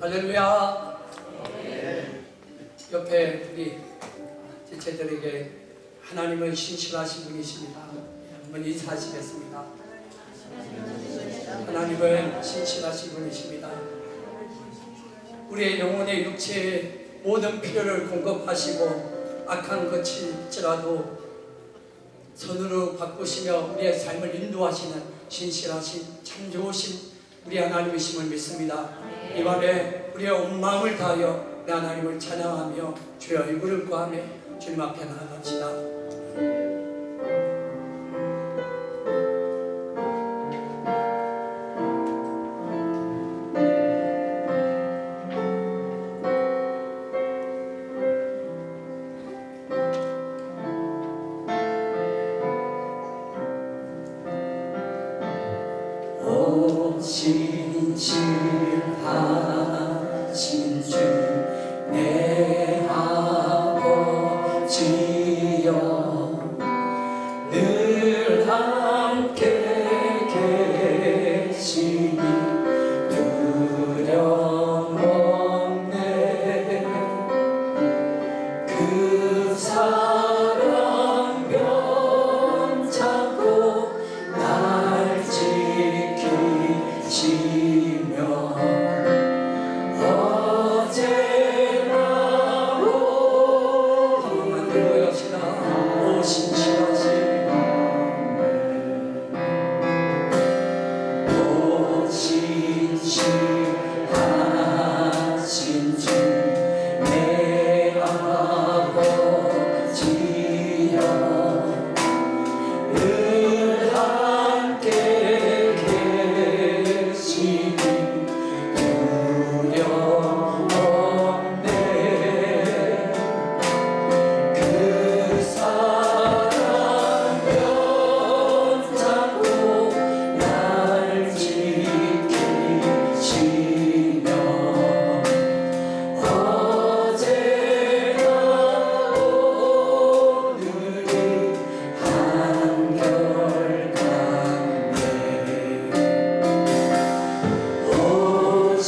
할렐루야. 옆에 우리 지체들에게 하나님은 신실하신 분이십니다. 한번 인사하시겠습니다. 하나님은 신실하신 분이십니다. 우리의 영혼의 육체의 모든 필요를 공급하시고 악한 것일지라도 선으로 바꾸시며 우리의 삶을 인도하시는 신실하신 참 좋으신 우리 하나님이심을 믿습니다. 이 밤에 우리의 온 마음을 다하여 내 하나님을 찬양하며 주의 얼굴을 구하며 주님 앞에 나아갑시다.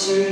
to